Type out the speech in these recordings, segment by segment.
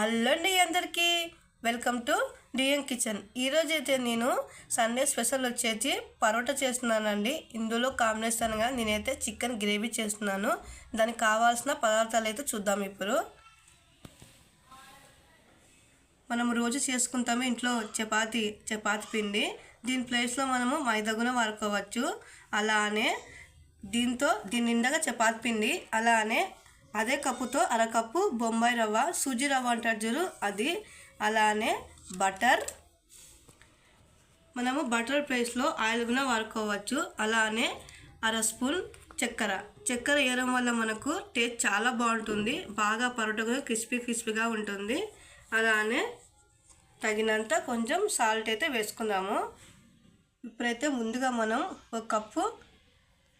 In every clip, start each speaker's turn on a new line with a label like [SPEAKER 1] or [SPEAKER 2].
[SPEAKER 1] అల్లండి అందరికీ. Welcome to DM kitchen. ఈరోజు అయితే నేను సండే స్పెషల్ వచ్చేసి పరోటా చేస్తున్నానండి. ఇందులో కాంబినేషన్గా నేనైతే చికెన్ గ్రేవీ చేస్తున్నాను. దానికి కావాల్సిన పదార్థాలు అయితే చూద్దాం ఇప్పుడు. మనం రోజు చేసుకుంటాము ఇంట్లో చపాతి చపాతి పిండి. దీని ప్లేస్లో మనము మైదా కూడా వాడుకోవచ్చు. అలానే దీంతో దీని నిండాగా చపాతి పిండి అలానే అదే కప్పుతో అరకప్పు బొంబాయి రవ్వ సూజీ రవ్వ అంటారు చూరు అది అలానే బటర్. మనము బటర్ ప్లేస్లో ఆయిల్ కూడా వాడుకోవచ్చు. అలానే అర స్పూన్ చక్కెర. చక్కెర వేయడం వల్ల మనకు టేస్ట్ చాలా బాగుంటుంది. బాగా పరోటగా క్రిస్పీ క్రిస్పీగా ఉంటుంది. అలానే తగినంత కొంచెం సాల్ట్ అయితే వేసుకుందాము. ఇప్పుడైతే ముందుగా మనం ఒక కప్పు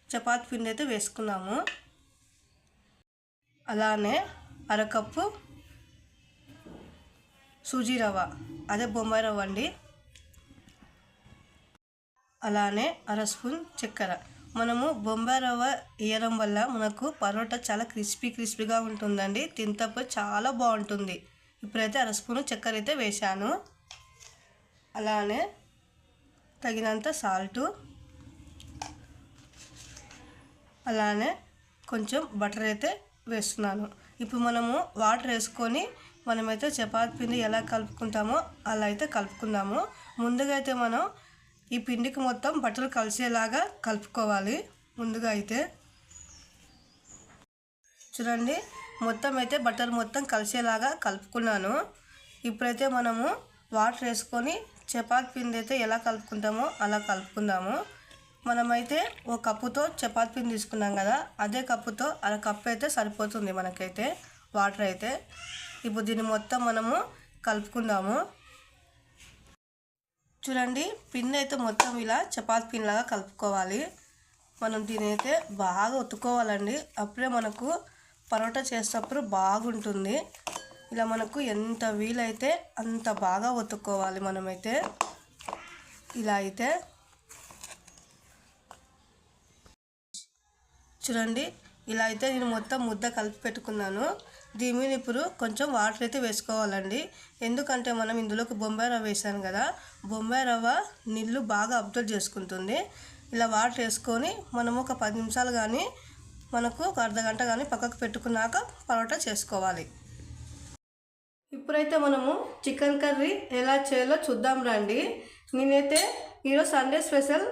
[SPEAKER 1] చపాతి పిండి అయితే వేసుకున్నాము. అలానే అరకప్పు సూజీ రవ్వ. అదే బొంబాయి రవ్వ అండి. అలానే అర స్పూన్ చక్కెర. మనము బొంబాయి రవ్వ వేయడం వల్ల మనకు పరోటా చాలా క్రిస్పీ క్రిస్పీగా ఉంటుందండి. తింటప్పుడు చాలా బాగుంటుంది. ఇప్పుడైతే అర స్పూన్ చక్కెర అయితే వేశాను. అలానే తగినంత సాల్టు. అలానే కొంచెం బటర్ అయితే వేస్తున్నాను. ఇప్పుడు మనము వాటర్ వేసుకొని మనమైతే చపాతి పిండి ఎలా కలుపుకుంటామో అలా అయితే కలుపుకుందాము. ముందుగా అయితే మనం ఈ పిండికి మొత్తం బట్టలు కలిసేలాగా కలుపుకోవాలి. ముందుగా అయితే చూడండి మొత్తం అయితే బట్టలు మొత్తం కలిసేలాగా కలుపుకున్నాను. ఇప్పుడైతే మనము వాటర్ వేసుకొని చపాతి పిండి అయితే ఎలా కలుపుకుంటామో అలా కలుపుకుందాము. మనమైతే ఓ కప్పుతో చపాతి పిండి తీసుకున్నాం కదా అదే కప్పుతో అర కప్పు అయితే సరిపోతుంది మనకైతే వాటర్ అయితే. ఇప్పుడు దీన్ని మొత్తం మనము కలుపుకుందాము. చూడండి పిండి అయితే మొత్తం ఇలా చపాతి పిండిలాగా కలుపుకోవాలి. మనం దీని అయితే బాగా ఉతుకోవాలండి అప్పుడే మనకు పరోటా చేసేటప్పుడు బాగుంటుంది. ఇలా మనకు ఎంత వీలైతే అంత బాగా ఉతుక్కోవాలి మనమైతే. ఇలా అయితే చూడండి. ఇలా అయితే నేను మొత్తం ముద్ద కలిపి పెట్టుకున్నాను. దీని మీద ఇప్పుడు కొంచెం వాటర్ అయితే వేసుకోవాలండి. ఎందుకంటే మనం ఇందులోకి బొంబాయి రవ్వ వేసాను కదా బొంబాయి రవ్వ నీళ్ళు బాగా అబ్జర్వ్ చేసుకుంటుంది. ఇలా వాటర్ వేసుకొని మనము ఒక పది నిమిషాలు కానీ మనకు ఒక అర్ధ గంట కానీ పక్కకు పెట్టుకున్నాక పరోటా చేసుకోవాలి. ఇప్పుడైతే మనము చికెన్ కర్రీ ఎలా చేయాలో చూద్దాం రండి. నేనైతే ఈరోజు Sunday special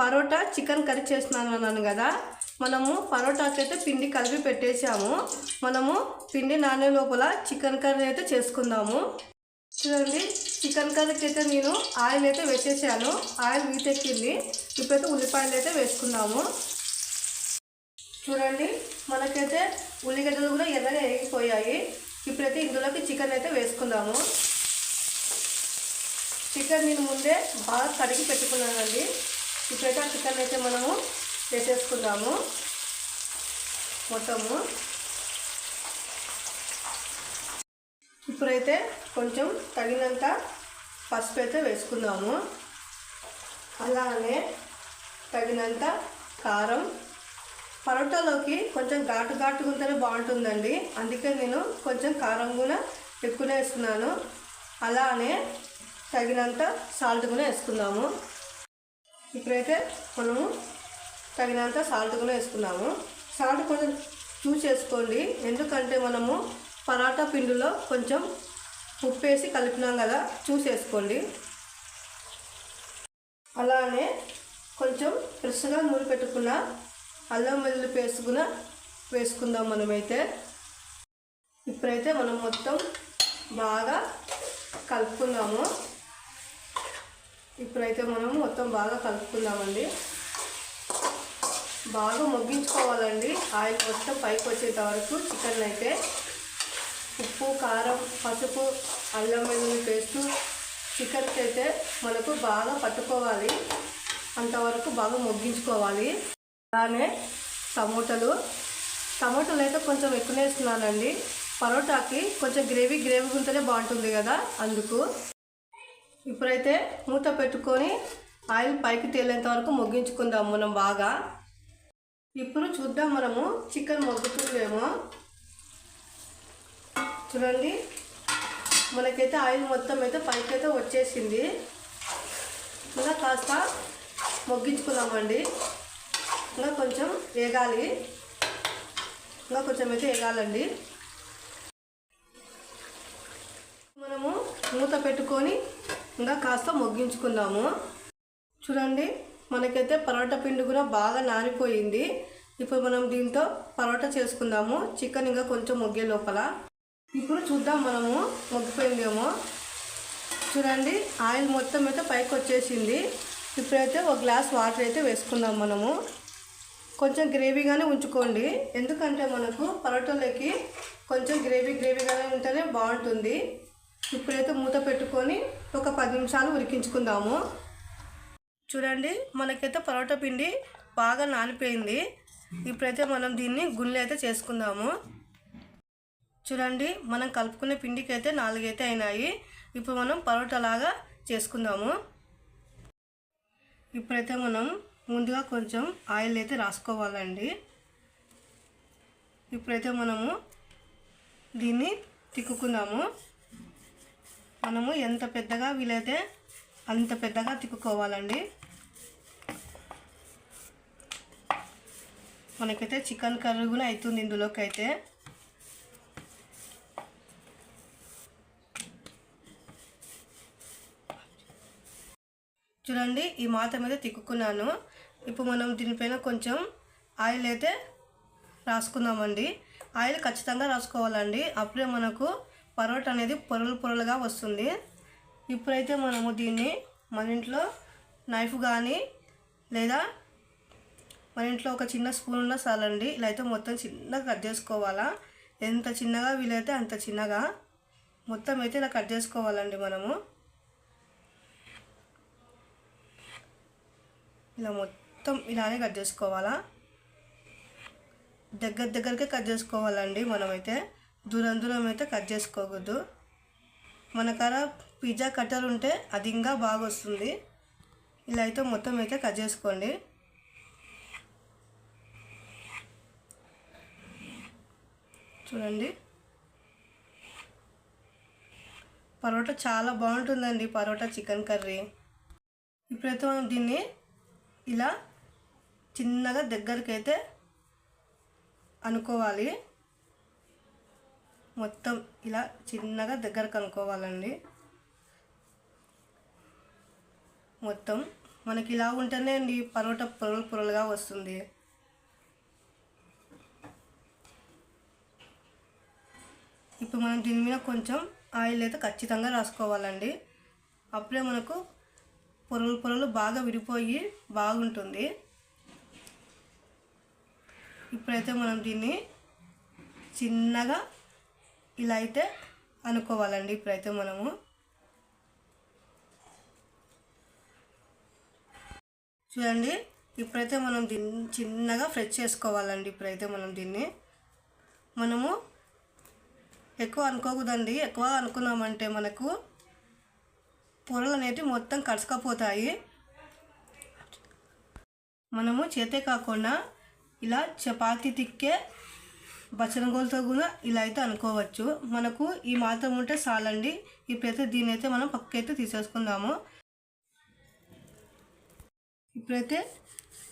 [SPEAKER 1] parotta chicken curry చేస్తున్నాను అన్నాను కదా. మనము పరోటాకి అయితే పిండి కలిపి పెట్టేసాము మనము పిండి నానే లోపల చికెన్ కర్రీ అయితే చేసుకుందాము. చూడండి చికెన్ కర్రీకి అయితే నేను ఆయిల్ అయితే వేసేసాను. ఆయిల్ వీటెక్కింది ఇప్పుడైతే ఉల్లిపాయలు అయితే వేసుకుందాము చూడండి మనకైతే ఉల్లిగడ్డలు కూడా ఎర్రగా ఎగిపోయాయి ఇప్పుడైతే ఇందులోకి చికెన్ అయితే వేసుకుందాము. చికెన్ నేను ముందే బాగా కడిగి పెట్టుకున్నానండి. ఇప్పుడైతే ఆ చికెన్ అయితే మనము చేసేసుకుందాము మొత్తము. ఇప్పుడైతే కొంచెం తగినంత పసుపు అయితే వేసుకుందాము అలానే తగినంత కారం. పరోటాలోకి కొంచెం ఘాటు ఘాటుగా ఉంటేనే బాగుంటుందండి. అందుకే నేను కొంచెం కారం కూడా ఎక్కువనే వేస్తున్నాను అలానే తగినంత సాల్ట్ కూడా వేసుకుందాము ఇప్పుడైతే మనము తగినంత సాల్ట్ కూడా వేసుకున్నాము. సాల్ట్ కొంచెం చూసి వేసుకోండి ఎందుకంటే మనము పరాటా పిండిలో కొంచెం ఉప్పు వేసి కలిపినాం కదా చూసి వేసుకోండి అలానే కొంచెం ఫ్రెష్గా నూనె పెట్టుకున్న అల్లం వెల్లుల్లి పేస్ట్ కూడా వేసుకుందాం మనమైతే. ఇప్పుడైతే మనం మొత్తం బాగా కలుపుకుందాము. ఇప్పుడైతే మనం మొత్తం బాగా కలుపుకుందామండి. బాగా ముగ్గించుకోవాలండి. ఆయిల్ మొత్తం పైకి వచ్చేంత వరకు చికెన్ అయితే ఉప్పు కారం పసుపు అల్లం వెల్లుల్లి పేస్టు చికెన్కి అయితే మనకు బాగా పట్టుకోవాలి. అంతవరకు బాగా ముగ్గించుకోవాలి. అలానే టమోటాలు. టమోటాలు అయితే కొంచెం ఎక్కువ వేస్తున్నానండి. పరోటాకి కొంచెం గ్రేవీ గ్రేవీ ఉంటేనే బాగుంటుంది కదా అందుకు. ఇప్పుడైతే మూత పెట్టుకొని ఆయిల్ పైకి తేలేంత వరకు ముగ్గించుకుందాం మనం బాగా. ఇప్పుడు చూద్దాం మనము చికెన్ మగ్గుతుందేమో. చూడండి. మనకైతే ఆయిల్ మొత్తం అయితే పైకైతే వచ్చేసింది. ఇంకా కాస్త మొగ్గించుకుందామండి. ఇంకా కొంచెం వేగాలి. ఇంకా కొంచెం అయితే వేగాలండి. మనము మూత పెట్టుకొని ఇంకా కాస్త మొగ్గించుకుందాము. చూడండి. మనకైతే పరోటా పిండి కూడా బాగా నానిపోయింది. ఇప్పుడు మనం దీంతో పరోటా చేసుకుందాము. చికెన్ ఇంకా కొంచెం మొగ్గే లోపల. ఇప్పుడు చూద్దాం మనము మొగ్గిపోయిందేమో. చూడండి ఆయిల్ మొత్తం అయితే పైకి వచ్చేసింది. ఇప్పుడైతే ఒక గ్లాస్ వాటర్ అయితే వేసుకుందాం మనము. కొంచెం గ్రేవీగానే ఉంచుకోండి. ఎందుకంటే మనకు పరోటాలోకి కొంచెం గ్రేవీ గ్రేవీగానే ఉంటేనే బాగుంటుంది. ఇప్పుడైతే మూత పెట్టుకొని ఒక పది నిమిషాలు ఉరికించుకుందాము చూడండి మనకైతే పరోటా పిండి బాగా నానిపోయింది. ఇప్పుడైతే మనం దీన్ని గుండె అయితే చేసుకుందాము. చూడండి మనం కలుపుకునే పిండికి అయితే నాలుగైతే అయినాయి. ఇప్పుడు మనం పరోటా లాగా చేసుకుందాము. ఇప్పుడైతే మనం ముందుగా కొంచెం ఆయిల్ అయితే రాసుకోవాలండి. ఇప్పుడైతే మనము దీన్ని తిక్కుకుందాము. మనము ఎంత పెద్దగా వీలైతే అంత పెద్దగా తిక్కుకోవాలండి మనకైతే చికెన్ కర్రీ కూడా అవుతుంది ఇందులోకి అయితే చూడండి ఈ మాత్రం మీద తిక్కుకున్నాను. ఇప్పుడు మనం దీనిపైన కొంచెం ఆయిల్ అయితే రాసుకుందామండి. ఆయిల్ ఖచ్చితంగా రాసుకోవాలండి. అప్పుడే మనకు పరోటా అనేది పొరలు పొరలుగా వస్తుంది. ఇప్పుడైతే మనము దీన్ని మన ఇంట్లో నైఫ్ కానీ లేదా మన ఇంట్లో ఒక చిన్న స్పూన్ ఉన్న చాలండి. ఇలా అయితే మొత్తం చిన్నగా కట్ చేసుకోవాలా? ఎంత చిన్నగా వీలైతే అంత చిన్నగా మొత్తం అయితే ఇలా కట్ చేసుకోవాలండి మనము. ఇలా మొత్తం ఇలానే కట్ చేసుకోవాలా? దగ్గర దగ్గరకే కట్ చేసుకోవాలండి మనమైతే. దూరం దూరం అయితే కట్ చేసుకోకూడదు. మన పిజ్జా కట్టర్ ఉంటే అది ఇంకా బాగా వస్తుంది ఇలా అయితే మొత్తం అయితే కట్ చేసుకోండి. చూడండి. పరోటా చాలా బాగుంటుందండి పరోటా చికెన్ కర్రీ. ఇప్పుడైతే మనం దీన్ని ఇలా చిన్నగా దగ్గరికి అయితే అనుకోవాలి. మొత్తం ఇలా చిన్నగా దగ్గరకు అనుకోవాలండి. మొత్తం మనకి ఇలా ఉంటేనే అండి పరోటా పొరలు పొరలుగా వస్తుంది. ఇప్పుడు మనం దీని మీద కొంచెం ఆయిల్ అయితే ఖచ్చితంగా రాసుకోవాలండి. అప్పుడే మనకు పొరలు పొరలు బాగా విడిపోయి బాగుంటుంది. ఇప్పుడైతే మనం దీన్ని చిన్నగా ఇలా అయితే అనుకోవాలండి. ఇప్పుడైతే మనము చూడండి ఇప్పుడైతే మనం దీన్ని చిన్నగా ఫ్రెష్ చేసుకోవాలండి. ఇప్పుడైతే మనం దీన్ని మనము ఎక్కువ అనుకోకూడదండి. ఎక్కువ అనుకున్నామంటే మనకు పొరలు అనేవి మొత్తం కలుసుకపోతాయి మనము చేతే కాకుండా ఇలా చపాతి తిక్కే బచ్చనగోలతో కూడా ఇలా అయితే అనుకోవచ్చు. మనకు ఈ మాత్రం ఉంటే చాలండి. ఇప్పుడైతే దీని అయితే మనం పక్కైతే తీసేసుకుందాము. ఇప్పుడైతే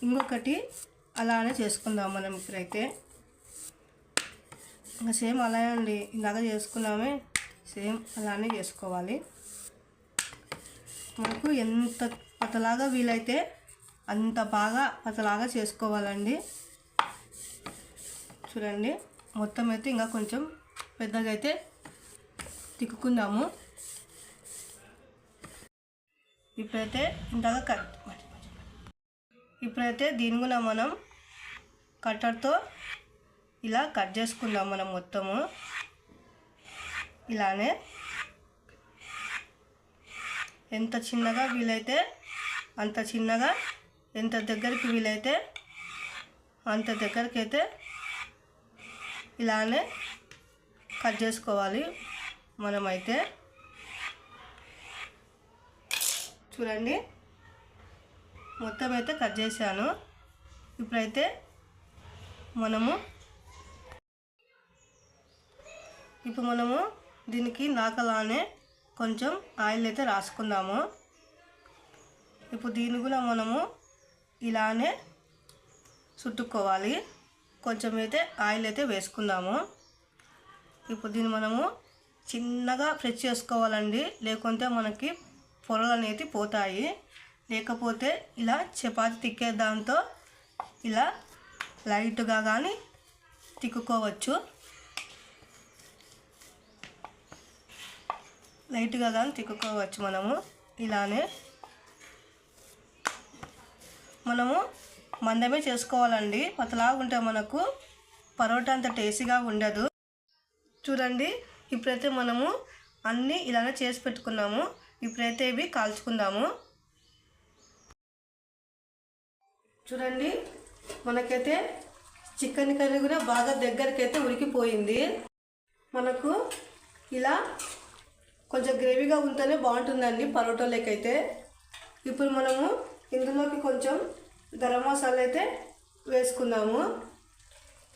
[SPEAKER 1] ఇంకొకటి అలానే చేసుకుందాం మనం ఇప్పుడైతే. ఇంకా సేమ్ అలానే అండి. ఇందాక చేసుకున్నామే సేమ్ అలానే చేసుకోవాలి. మనకు ఎంత పతలాగా వీలైతే అంత బాగా పతలాగా చేసుకోవాలండి. చూడండి మొత్తం అయితే ఇంకా కొంచెం పెద్దగా అయితే తిక్కుకుందాము. ఇప్పుడైతే ఇంతగా కట్ ఇప్పుడైతే దీని కూడా మనం కట్టర్తో ఇలా కట్ చేసుకుందాం మనం మొత్తము. ఇలానే. ఎంత చిన్నగా వీలైతే అంత చిన్నగా ఎంత దగ్గరికి వీలైతే అంత దగ్గరికి అయితే ఇలానే కట్ చేసుకోవాలి మనమైతే. చూడండి. మొత్తం అయితే కట్ చేశాను. ఇప్పుడైతే మనము ఇప్పుడు మనము దీనికి నాకలానే కొంచెం ఆయిల్ అయితే రాసుకుందాము ఇప్పుడు దీన్ని కూడా మనము ఇలానే చుట్టుకోవాలి. కొంచెం అయితే ఆయిల్ అయితే వేసుకుందాము ఇప్పుడు దీన్ని మనము చిన్నగా ఫ్రెష్ చేసుకోవాలండి. లేకుంటే మనకి పొరలు అనేది పోతాయి. లేకపోతే ఇలా చపాతి తిక్కే దాంతో ఇలా లైట్గా కానీ తిక్కుకోవచ్చు. లైట్గా కానీ తిక్కుకోవచ్చు మనము. ఇలానే మనము మందమే చేసుకోవాలండి. పతలాగా ఉంటే మనకు పరోటా అంత టేస్టీగా ఉండదు. చూడండి ఇప్పుడైతే మనము అన్నీ ఇలానే చేసి పెట్టుకున్నాము. ఇప్పుడైతే ఇవి కాల్చుకుందాము. చూడండి మనకైతే చికెన్ కర్రీ కూడా బాగా దగ్గరకైతే ఉరికిపోయింది ఉడికిపోయింది. మనకు ఇలా కొంచెం గ్రేవీగా ఉంటేనే బాగుంటుందండి పరోటాలకైతే. ఇప్పుడు మనము ఇందులోకి కొంచెం గరం మసాలా అయితే వేసుకుందాము.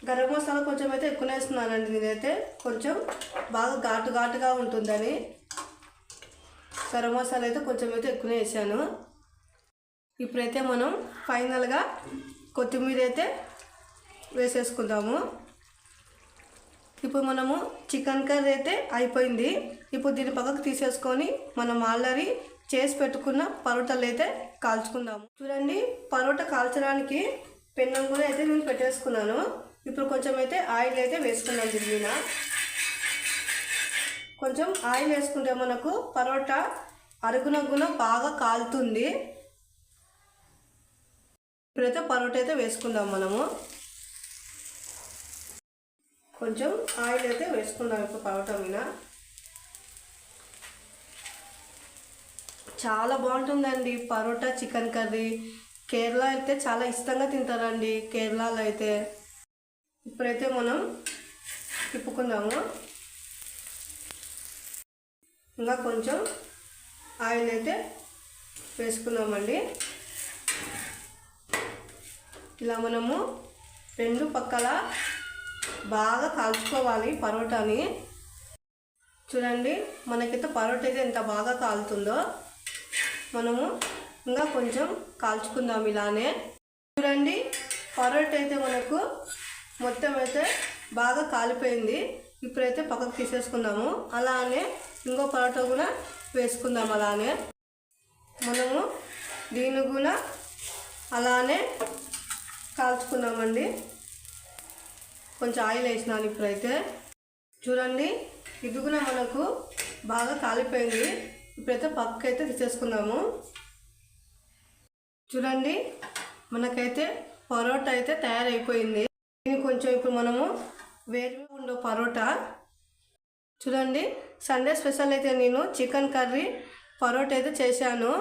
[SPEAKER 1] గరం మసాలా కొంచెం అయితే ఎక్కువ వేస్తున్నానండి నేనైతే. కొంచెం బాగా ఘాటు ఘాటుగా ఉంటుందని. గరం మసాలా అయితే కొంచెం అయితే ఎక్కువ వేసాను. ఇప్పుడైతే మనం ఫైనల్గా కొత్తిమీర అయితే వేసేసుకుందాము. ఇప్పుడు మనము చికెన్ కర్రీ అయితే అయిపోయింది. ఇప్పుడు దీన్ని పక్కకు తీసేసుకొని మనం ఆల్రెడీ చేసి పెట్టుకున్న పరోటాలు అయితే కాల్చుకుందాము. చూడండి పరోటా కాల్చడానికి పెన్నం కూడా అయితే నేను పెట్టేసుకున్నాను. ఇప్పుడు కొంచెం అయితే ఆయిల్ అయితే వేసుకున్నాను దీని మీద. కొంచెం ఆయిల్ వేసుకుంటే మనకు పరోటా అరుగునగ్గున బాగా కాలుతుంది. ఇప్పుడైతే పరోటా అయితే వేసుకుందాం మనము. కొంచెం ఆయిల్ అయితే వేసుకుందాం ఇప్పుడు పరోటా మీద. చాలా బాగుంటుందండి పరోటా చికెన్ కర్రీ. కేరళ అయితే చాలా ఇష్టంగా తింటారండి కేరళలో అయితే. ఇప్పుడైతే మనం తిప్పుకుందాము. ఇంకా కొంచెం ఆయిల్ అయితే వేసుకుందామండి. ఇలా మనము రెండు పక్కల బాగా కాల్చుకోవాలి పరోటాని. చూడండి మనకైతే పరోటా అయితే ఎంత బాగా కాలుతుందో మనము ఇంకా కొంచెం కాల్చుకుందాం ఇలానే. చూడండి పరోటా అయితే మనకు మొత్తం అయితే బాగా కాలిపోయింది. ఇప్పుడైతే పక్కకు తీసేసుకుందాము. అలానే ఇంకో పరోటా కూడా వేసుకుందాం అలానే. మనము దీన్ని కూడా అలానే కాల్చుకున్నామండి. కొంచెం ఆయిల్ వేసినాను ఇప్పుడైతే. చూడండి ఇది కూడా మనకు బాగా కాలిపోయింది. ఇప్పుడైతే పక్కకి అయితే తీసేసుకుందాము. చూడండి మనకైతే పరోటా అయితే తయారైపోయింది. దీన్ని కొంచెం ఇప్పుడు మనము వేరుగా ఉండే పరోటా. చూడండి సండే స్పెషల్ అయితే నేను చికెన్ కర్రీ పరోటా అయితే చేశాను.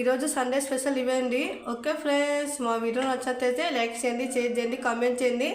[SPEAKER 1] ఈరోజు సండే స్పెషల్ ఇవ్వండి ఓకే ఫ్రెండ్స్ మా వీడియో నచ్చినట్లయితే లైక్ చేయండి షేర్ చేయండి కామెంట్ చేయండి.